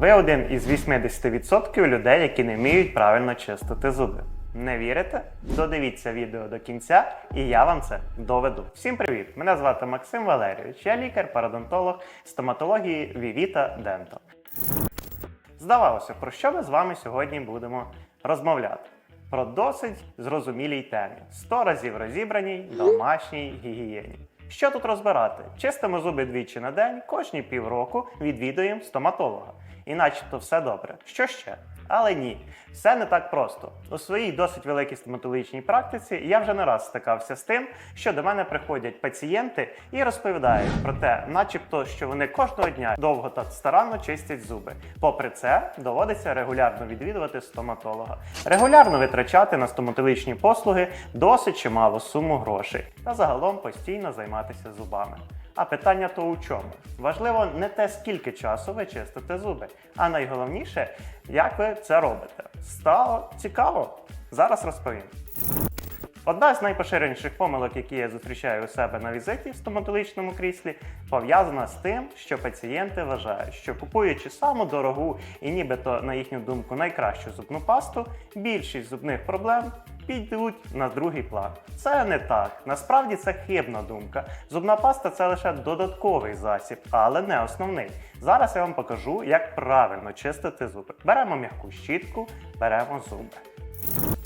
ви один із 80% людей, які не вміють правильно чистити зуби. Не вірите? Додивіться відео до кінця, і я вам це доведу. Всім привіт! Мене звати Максим Валерійович. Я лікар, парадонтолог стоматології Vivita Dental. Здавалося, про що ми з вами сьогодні будемо розмовляти? Про досить зрозумілій темі: 100 разів розібраній домашній гігієні. Що тут розбирати? Чистимо зуби двічі на день, кожні півроку відвідуємо стоматолога. І начебто все добре. Що ще? Але ні, все не так просто. У своїй досить великій стоматологічній практиці я вже не раз стикався з тим, що до мене приходять пацієнти і розповідають про те, начебто, що вони кожного дня довго та старанно чистять зуби. Попри це, доводиться регулярно відвідувати стоматолога, регулярно витрачати на стоматологічні послуги досить чималу суму грошей та загалом постійно займатися зубами. А питання то у чому? Важливо не те, скільки часу ви чистите зуби, а найголовніше, як ви це робите. Стало цікаво? Зараз розповім. Одна з найпоширеніших помилок, які я зустрічаю у себе на візиті в стоматологічному кріслі, пов'язана з тим, що пацієнти вважають, що купуючи саму дорогу і нібито, на їхню думку, найкращу зубну пасту, більшість зубних проблем підуть на другий план. Це не так. Насправді це хибна думка. Зубна паста це лише додатковий засіб, але не основний. Зараз я вам покажу, як правильно чистити зуби. Беремо м'яку щітку, беремо зуби.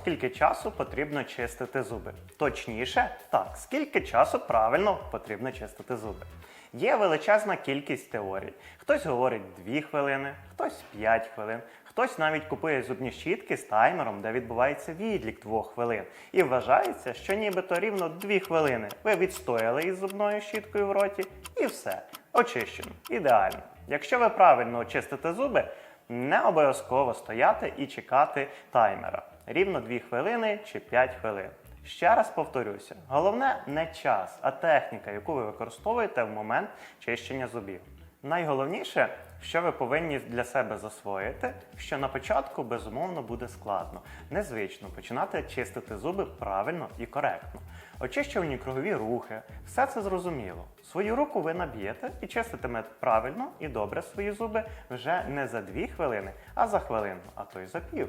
Скільки часу потрібно чистити зуби. Точніше, так, скільки часу правильно потрібно чистити зуби. Є величезна кількість теорій. Хтось говорить 2 хвилини, хтось 5 хвилин, хтось навіть купує зубні щітки з таймером, де відбувається відлік 2 хвилин. І вважається, що нібито рівно 2 хвилини ви відстояли із зубною щіткою в роті, і все. Очищено. Ідеально. Якщо ви правильно чистите зуби, не обов'язково стояти і чекати таймера. Рівно 2 хвилини чи 5 хвилин. Ще раз повторюся: головне не час, а техніка, яку ви використовуєте в момент чищення зубів. Найголовніше, що ви повинні для себе засвоїти, що на початку безумовно буде складно, незвично починати чистити зуби правильно і коректно. Очищувальні кругові рухи, все це зрозуміло. Свою руку ви наб'єте і чиститимете правильно і добре свої зуби вже не за 2 хвилини, а за хвилину, а то й за пів.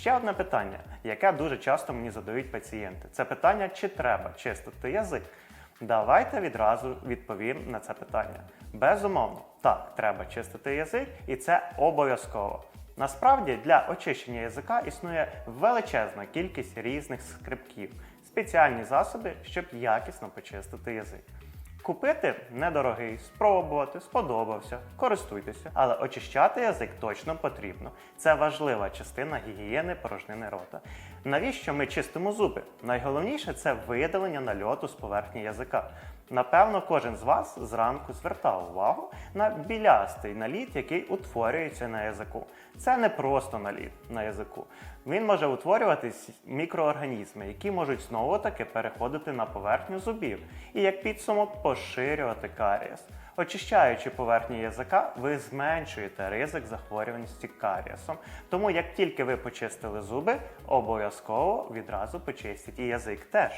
Ще одне питання, яке дуже часто мені задають пацієнти. Це питання, чи треба чистити язик. Давайте відразу відповім на це питання. Безумовно, так, треба чистити язик, і це обов'язково. Насправді для очищення язика існує величезна кількість різних скрипків, спеціальні засоби, щоб якісно почистити язик. Купити недорогий, спробувати, сподобався, користуйтеся, але очищати язик точно потрібно. Це важлива частина гігієни порожнини рота. Навіщо ми чистимо зуби? Найголовніше це видалення нальоту з поверхні язика. Напевно, кожен з вас зранку звертав увагу на білястий наліт, який утворюється на язику. Це не просто наліт на язику. Він може утворюватись мікроорганізми, які можуть знову таки переходити на поверхню зубів і як підсумок поширювати карієс. Очищаючи поверхню язика, ви зменшуєте ризик захворюваності карієсом. Тому як тільки ви почистили зуби, обов'язково відразу почистіть і язик теж.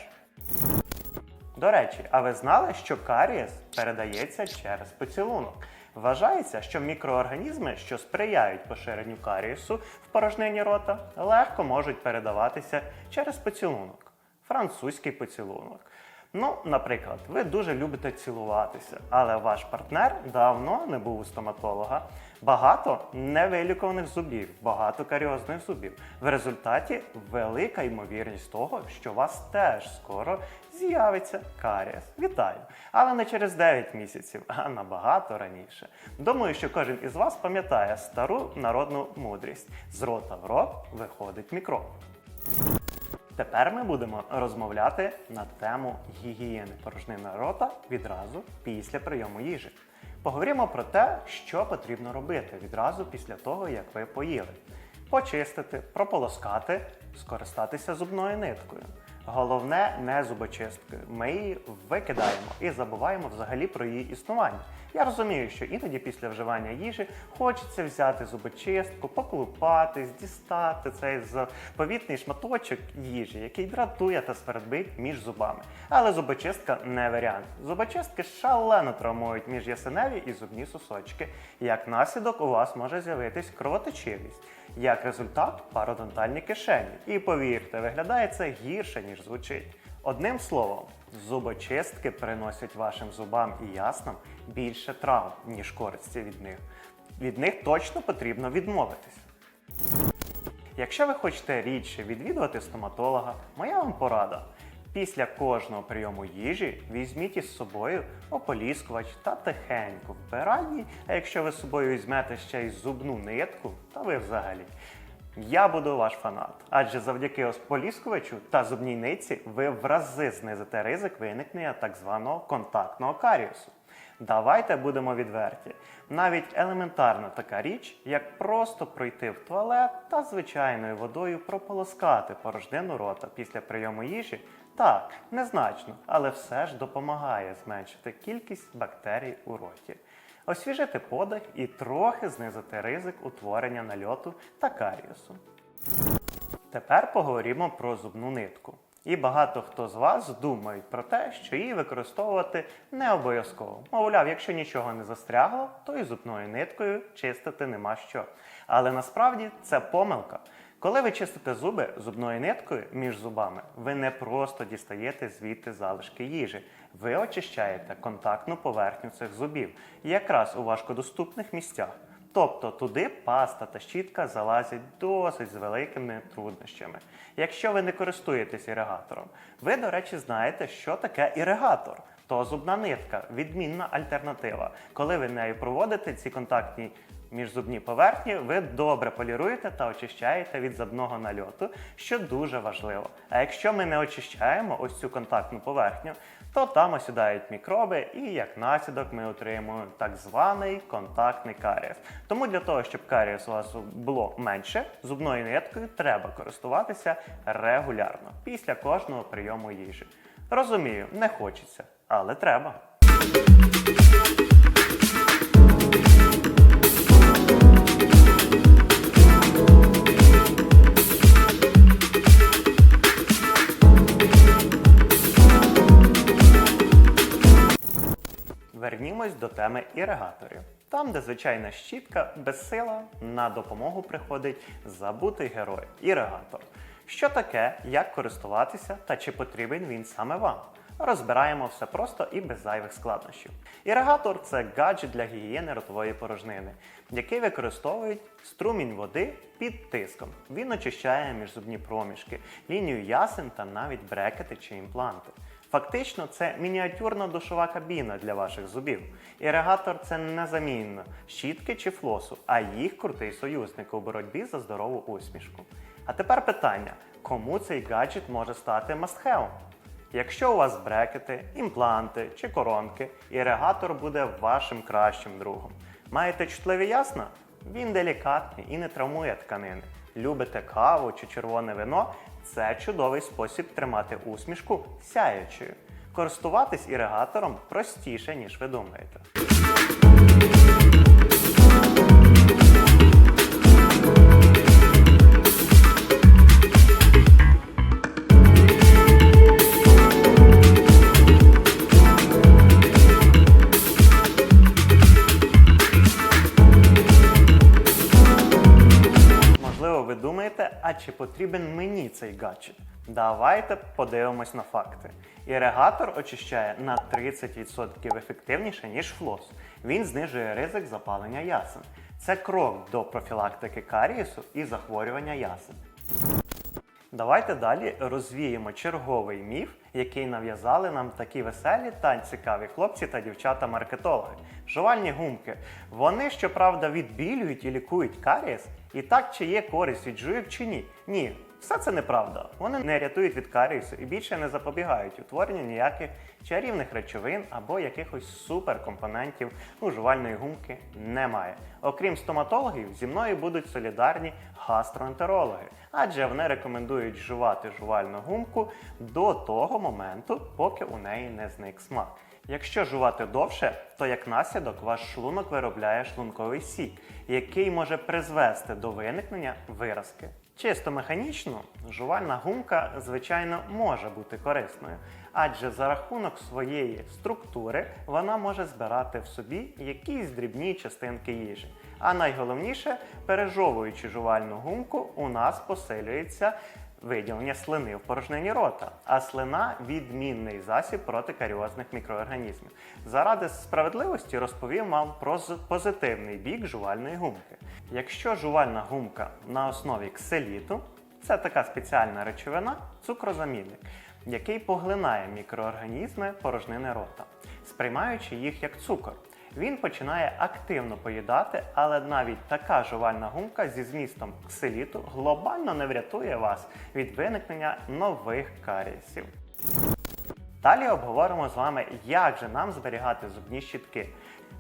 До речі, а ви знали, що карієс передається через поцілунок? Вважається, що мікроорганізми, що сприяють поширенню карієсу в порожнині рота, легко можуть передаватися через поцілунок. Французький поцілунок. Ну, наприклад, ви дуже любите цілуватися, але ваш партнер давно не був у стоматолога. Багато невилікуваних зубів, багато каріозних зубів. В результаті велика ймовірність того, що у вас теж скоро з'явиться карієс. Вітаю! Але не через 9 місяців, а набагато раніше. Думаю, що кожен із вас пам'ятає стару народну мудрість: з рота в рот виходить мікроб. Тепер ми будемо розмовляти на тему гігієни порожнини рота відразу після прийому їжі. Поговоримо про те, що потрібно робити відразу після того, як ви поїли. Почистити, прополоскати, скористатися зубною ниткою. Головне не зубочисткою. Ми її викидаємо і забуваємо взагалі про її існування. Я розумію, що іноді після вживання їжі хочеться взяти зубочистку, поклупатись, дістати цей заповітний шматочок їжі, який дратує та свербить між зубами. Але зубочистка не варіант. Зубочистки шалено травмують міжясеневі і зубні сосочки. Як наслідок у вас може з'явитись кровоточивість. Як результат пародонтальні кишені. І повірте, виглядає це гірше, ніж звучить. Одним словом, зубочистки приносять вашим зубам і яснам більше травм, ніж користі від них. Від них точно потрібно відмовитись. Якщо ви хочете рідше відвідувати стоматолога, моя вам порада. Після кожного прийому їжі візьміть із собою ополіскувач та тихенько вбиральні, а якщо ви з собою візьмете ще й зубну нитку, то ви взагалі. Я буду ваш фанат, адже завдяки ополіскувачу та зубній ви в рази знизите ризик виникнення так званого контактного каріусу. Давайте будемо відверті. Навіть елементарна така річ, як просто пройти в туалет та звичайною водою прополоскати порожнину рота після прийому їжі, так, незначно, але все ж допомагає зменшити кількість бактерій у роті, освіжити подих і трохи знизити ризик утворення нальоту та каріусу. Тепер поговоримо про зубну нитку. І багато хто з вас думають про те, що її використовувати не обов'язково. Мовляв, якщо нічого не застрягло, то і зубною ниткою чистити нема що. Але насправді це помилка. Коли ви чистите зуби зубною ниткою між зубами, ви не просто дістаєте звідти залишки їжі, ви очищаєте контактну поверхню цих зубів, якраз у важкодоступних місцях. Тобто туди паста та щітка залазять досить з великими труднощами. Якщо ви не користуєтесь іригатором, ви, до речі, знаєте, що таке іригатор. То зубна нитка відмінна альтернатива. Коли ви нею проводите ці контактні міжзубні поверхні, ви добре поліруєте та очищаєте від зубного нальоту, що дуже важливо. А якщо ми не очищаємо ось цю контактну поверхню, то там осідають мікроби, і як наслідок ми отримуємо так званий контактний карієс. Тому для того, щоб карієс у вас було менше, зубною ниткою треба користуватися регулярно після кожного прийому їжі. Розумію, не хочеться, але треба. Вернімось до теми іригаторів. Там, де звичайна щітка безсила, на допомогу приходить забутий герой іригатор. Що таке, як користуватися та чи потрібен він саме вам? Розбираємо все просто і без зайвих складнощів. Іригатор це гаджет для гігієни ротової порожнини, який використовують струмінь води під тиском. Він очищає міжзубні проміжки, лінію ясен та навіть брекети чи імпланти. Фактично, це мініатюрна душова кабіна для ваших зубів. Іригатор це не замінно щітки чи флосу, а їх крутий союзник у боротьбі за здорову усмішку. А тепер питання: кому цей гаджет може стати мастхеом? Якщо у вас брекети, імпланти чи коронки, іригатор буде вашим кращим другом. Маєте чутливі ясна? Він делікатний і не травмує тканини. Любите каву чи червоне вино? Це чудовий спосіб тримати усмішку сяючою. Користуватись іригатором простіше, ніж ви думаєте. Ви думаєте, а чи потрібен мені цей гаджет? Давайте подивимось на факти. Іригатор очищає на 30% ефективніше, ніж флос. Він знижує ризик запалення ясен. Це крок до профілактики карієсу і захворювання ясен. Давайте далі розвіємо черговий міф, який нав'язали нам такі веселі та цікаві хлопці та дівчата-маркетологи. Жувальні гумки. Вони, щоправда, відбілюють і лікують карієс. І так, чи є користь від жуйок чи ні? Ні, Все це неправда. Вони не рятують від карієсу і більше не запобігають утворенню ніяких чарівних речовин або якихось суперкомпонентів у гумки немає. Окрім стоматологів, зі мною будуть солідарні гастроентерологи, адже вони рекомендують жувати жувальну гумку до того моменту, поки у неї не зник смак. Якщо жувати довше, то як наслідок ваш шлунок виробляє шлунковий сік, який може призвести до виникнення виразки. Чисто механічно жувальна гумка, звичайно, може бути корисною, адже за рахунок своєї структури вона може збирати в собі якісь дрібні частинки їжі. А найголовніше, пережовуючи жувальну гумку, у нас посилюється виділення слини в порожнині рота, а слина відмінний засіб проти каріозних мікроорганізмів. Заради справедливості розповім вам про позитивний бік жувальної гумки. Якщо жувальна гумка на основі кселіту, це така спеціальна речовина, цукрозамінник, який поглинає мікроорганізми порожнини рота, сприймаючи їх як цукор. Він починає активно поїдати, але навіть така жувальна гумка зі змістом кселіту глобально не врятує вас від виникнення нових карієсів. Далі обговоримо з вами, як же нам зберігати зубні щітки.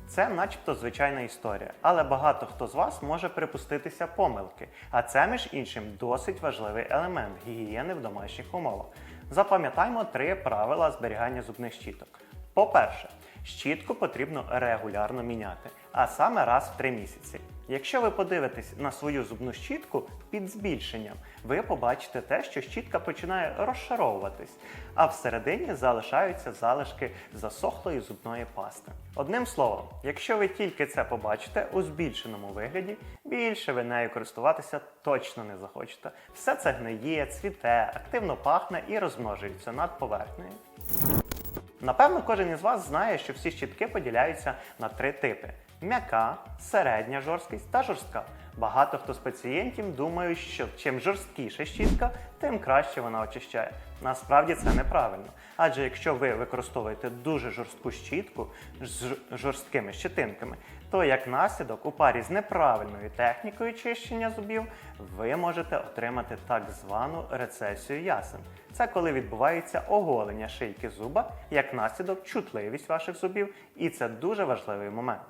Це начебто звичайна історія, але багато хто з вас може припуститися помилки, а це, між іншим, досить важливий елемент гігієни в домашніх умовах. Запам'ятаймо три правила зберігання зубних щіток. По-перше, щітку потрібно регулярно міняти, а саме раз в 3 місяці. Якщо ви подивитесь на свою зубну щітку під збільшенням, ви побачите те, що щітка починає розшаровуватись, а всередині залишаються залишки засохлої зубної пасти. Одним словом, якщо ви тільки це побачите у збільшеному вигляді, більше ви нею користуватися точно не захочете. Все це гниє, цвіте, активно пахне і розмножується над поверхнею. Напевно, кожен із вас знає, що всі щітки поділяються на три типи: м'яка, середня жорсткість та жорстка. Багато хто з пацієнтів думають, що чим жорсткіша щітка, тим краще вона очищає. Насправді це неправильно. Адже якщо ви використовуєте дуже жорстку щітку з жорсткими щетинками, то як наслідок у парі з неправильною технікою чищення зубів ви можете отримати так звану рецесію ясен. Це коли відбувається оголення шийки зуба, як наслідок чутливість ваших зубів, і це дуже важливий момент.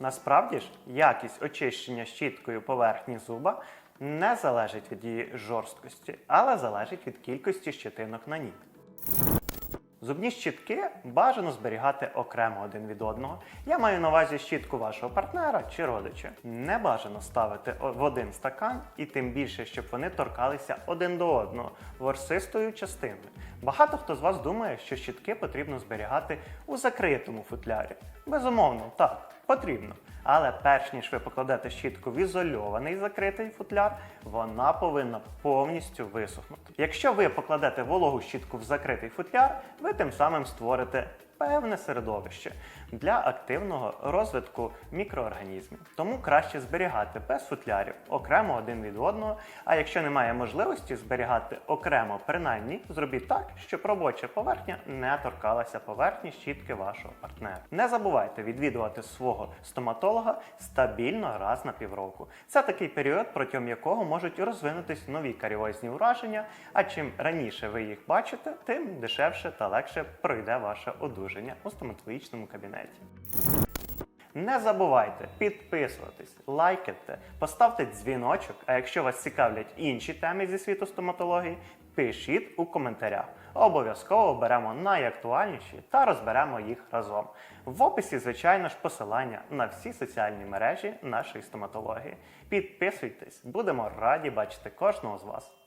Насправді ж, якість очищення щіткою поверхні зуба не залежить від її жорсткості, але залежить від кількості щетинок на ній. Зубні щітки бажано зберігати окремо один від одного. Я маю на увазі щітку вашого партнера чи родича. Не бажано ставити в один стакан і тим більше, щоб вони торкалися один до одного ворсистою частиною. Багато хто з вас думає, що щітки потрібно зберігати у закритому футлярі. Безумовно, так, потрібно. Але перш ніж ви покладете щітку в ізольований закритий футляр, вона повинна повністю висохнути. Якщо ви покладете вологу щітку в закритий футляр, ви тим самим створите певне середовище для активного розвитку мікроорганізмів. Тому краще зберігати без футлярів окремо один від одного. А якщо немає можливості зберігати окремо, принаймні зробіть так, щоб робоча поверхня не торкалася поверхні щітки вашого партнера. Не забувайте відвідувати свого стоматолога стабільно раз на півроку. Це такий період, протягом якого можуть розвинутись нові каріозні ураження. А чим раніше ви їх бачите, тим дешевше та легше пройде ваша ваше одужання у стоматологічному кабінеті. Не забувайте підписуватись, лайкайте, поставте дзвіночок. А якщо вас цікавлять інші теми зі світу стоматології, пишіть у коментарях. Обов'язково оберемо найактуальніші та розберемо їх разом. В описі, звичайно ж, посилання на всі соціальні мережі нашої стоматології. Підписуйтесь, будемо раді бачити кожного з вас.